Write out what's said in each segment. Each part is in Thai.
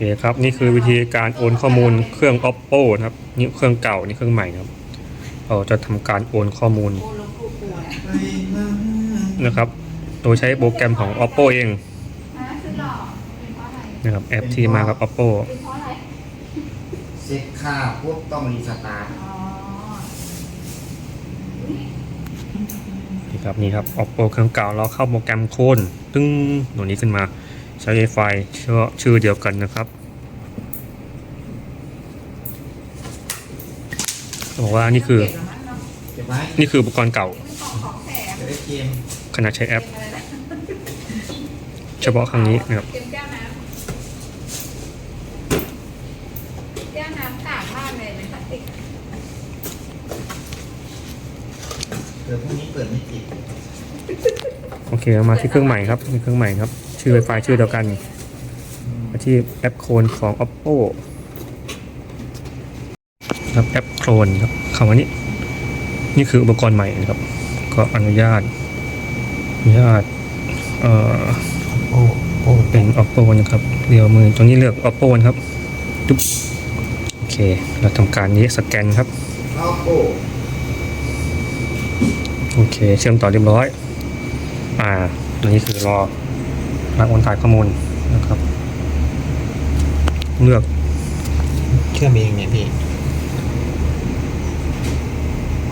เคครับนี่คือวิธีการโอนข้อมูลเครื่อง oppo นะครับนี่เครื่องเก่านี่เครื่องใหม่นะครับเราจะทำการโอนข้อมูลโอ้ลงกูกลัวนะครับ โดยใช้โปรแกรมของ oppo เองอะคือหลอกเป็นเพราะอะไรนะครับแอปที่มากับ oppo เป็นเพราะอะไรเช็คค่าปุ๊บต้องรีสตาร์ทอ๋อนี่ครับนี่ครับ oppo เครื่องเก่าเราเข้าโปรแกรมโคนตึ้งหนูนี้ขึ้นมาใช้ไฟชื่อชื่อเดียวกันนะครับบอกว่านี่คือนี่คืออุปกรณ์เก่าเป็นของของแถมจะได้เกมขณะใช้แอป เฉพาะครั้งนี้นะครับ เก็บแก้วน้ำแก้วน้ำต่างมากเลยเป็นพลาสติก เดี๋ยวพรุ่งนี้เปิดไม่ติดโอเคเอามาที่เครื่องใหม่ครับนี่เครื่องใหม่ครับ ชื่อ Wi-Fi ชื่อเดียวกันมาที่แอปโคลนของ oppo ครับแอปโคลนครับคำว่านี้ นี่คืออุปกรณ์ใหม่นะครับ ก็อนุญาตอนุญาตเอ่อโอ้โอ้เป็น oppo นะครับเรียวมือตรงนี้เลือก oppo นะครับจุ๊บโอเค เราทำการนี้สแกนครับเข้า โอ้โอเค เชื่อมต่อเรียบร้อย อ่าอันนี้คือรอรับโอนถ่ายข้อมูลนะครับ เลือกเชื่อมเองเนี่ยพี่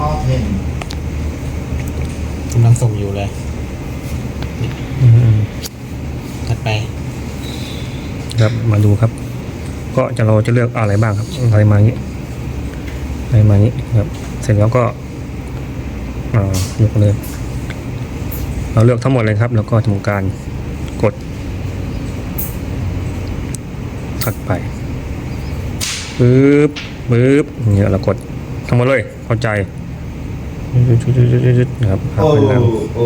ออเทนกำลังส่งอยู่เลยอืมถัดไป ครับมาดูครับ ก็จะเราจะเลือกอะไรบ้างครับอะไรมาอย่างนี้อะไรมาอย่างนี้ครับ เสร็จแล้วก็ อ่าเลือกเลยเราเลือกทั้งหมดเลยครับ แล้วก็ทำการกดถัดไปปึ๊บปึ๊บเนี่ยเรากดทั้งหมดเลยเข้าใจนะครับครับโอ้เป็นแล้วโอ้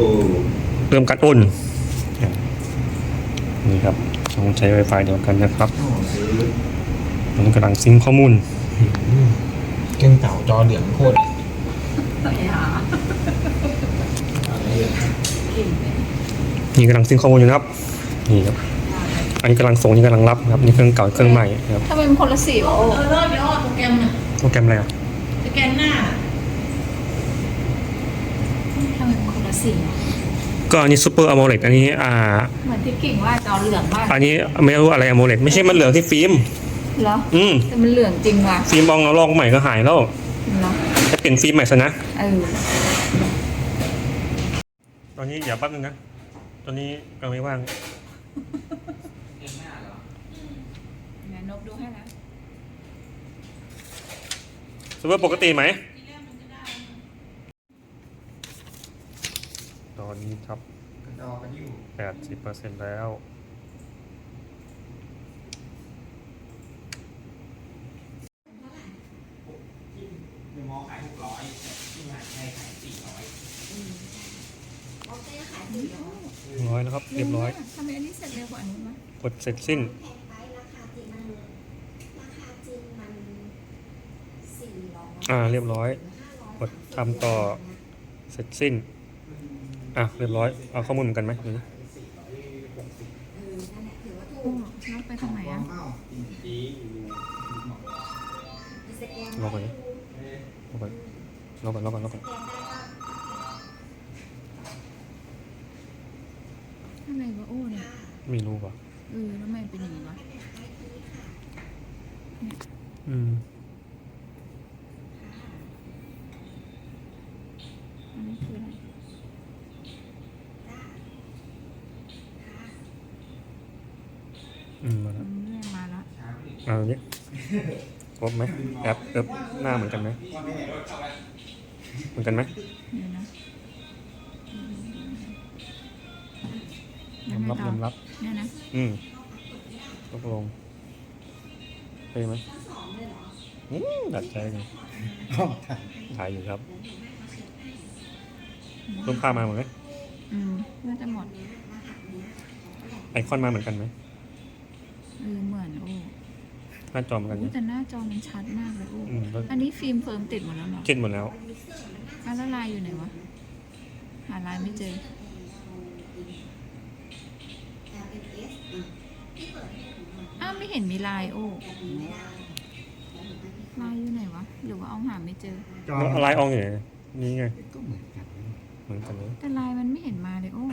เริ่มการโอนนี่ครับต้องใช้ Wi-Fi เดียวกันนะครับโอ้ซื้อตอนนี้กำลังซิงค์ข้อมูลเครื่องเก่าจอเหลืองโคตร ไอ้หา อะไรเนี่ยกลิ่นเลยนี่กำลังซิงค์ข้อมูลอยู่นะครับ นี่ครับ อันนี้กำลังส่งนี่กำลังรับนะครับ นี่เครื่องเก่าเครื่องใหม่นะครับทำไมมันคนละสีวะโอ้เออเลิกเดี๋ยวออกโปรแกรมน่ะโปรแกรมอะไรอะสแกนหน้าทำไมมันคนละสีวะก็อันนี้ซูเปอร์อะโมเลดอันนี้อ่า เหมือนที่กิ่งว่าจอเหลืองมากอันนี้ไม่รู้อะไรอะโมเลดไม่ใช่มันเหลืองที่ฟิล์มเหรออืมแต่มันเหลืองจริงว่ะฟิล์มมองเราลอกใหม่ก็หายแล้วเหรอจะเปลี่ยนฟิล์มใหม่ซะนะเออต อนนี้อย่าแป๊บนึงนะ ตอนนี้กำลังไม่ว่างไหนนบดูให้นะซูเปอร์ปกติไหม ตอนนี้ครับ กระดอกันอยู่แปดสิบเปอร์เซ็นต์แล้ว ในมอขายหกร้อยที่งานใช้ขายสี่ร้อย ร้อยแล้วครับ เรียบร้อยทำไมอันนี้เสร็จเร็วกว่าอันนู้นวะกดเสร็จสิ้นแพงไปราคาจริงมันราคาจริงมันสี่ร้อยอ่า เรียบร้อย กดทำต่อ เสร็จสิ้น อะ เรียบร้อย เอาข้อมูลเหมือนกันไหมดูนี่เออนั่นแหละถือว่าถูโอ้กนบไปทางไหนวาอะงเป้าจริงดีสแกนลองก่อนดิลองก่อนลองก่อนลองก่อนลองก่อน สแกนได้ก็ อะไรวะโอ้เนี่ย ไม่รู้ป่ะเออแล้วทำไมเป็นอย่างนี้วะอืม อันนี้คืออะไรอืมมาแล้วอืมเนี่ยมาแล้วเอาอย่างนี้ครบไหมแอปเอฟหน้าเหมือนกันไหมเหมือนกันไหมเดี๋ยวนะ ยอมรับยอมรับเนี่ยนะอืมตกลงไปไหมอืมดัดใจเลยห้องถ่ายถ่ายอยู่ครับรูปภาพมาเหมือนไหมอืมน่าจะหมดไอคอนมาเหมือนกันไหมเออเหมือนโอ้หน้าจอเหมือนกันไหมอุ๊ยแต่หน้าจอมันชัดมากเลยโอ้อืมแล้วอันนี้ฟิล์มเฟิร์มติดหมดแล้วเหรอเจ็ดหมดแล้วอะแล้วลายอยู่ไหนวะหาลายไม่เจอ ไม่เห็นมีลายโอ้แกะไม่ได้แล้วหนูไปที่ลายอยู่ไหนวะ หรือว่าเอาหาไม่เจอ จอแล้วอะไรอองอยู่ไหนนี่ไง ก็เหมือนกันเหมือนกันเลยแต่ลายมันไม่เห็นมาเลยโอ้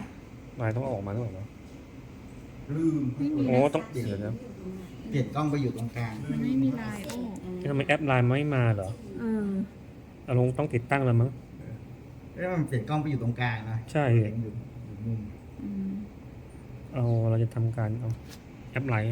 ลายต้องออกมาด้วยเหรอลืมไม่มีโอ้ต้องเดี๋ยวนะเปลี่ยนกล้องไปอยู่ตรงกลางมันไม่มีลายโอ้ทำไมแอปไลน์ไม่มาเหรอเอออารมณ์ต้องติดตั้งแล้วมั้ง แล้วมันเปลี่ยนกล้องไปอยู่ตรงกลางนะใช่ เห็นอยู่อยู่มุม อืม เอาเราจะทำการเอาแอปไลน์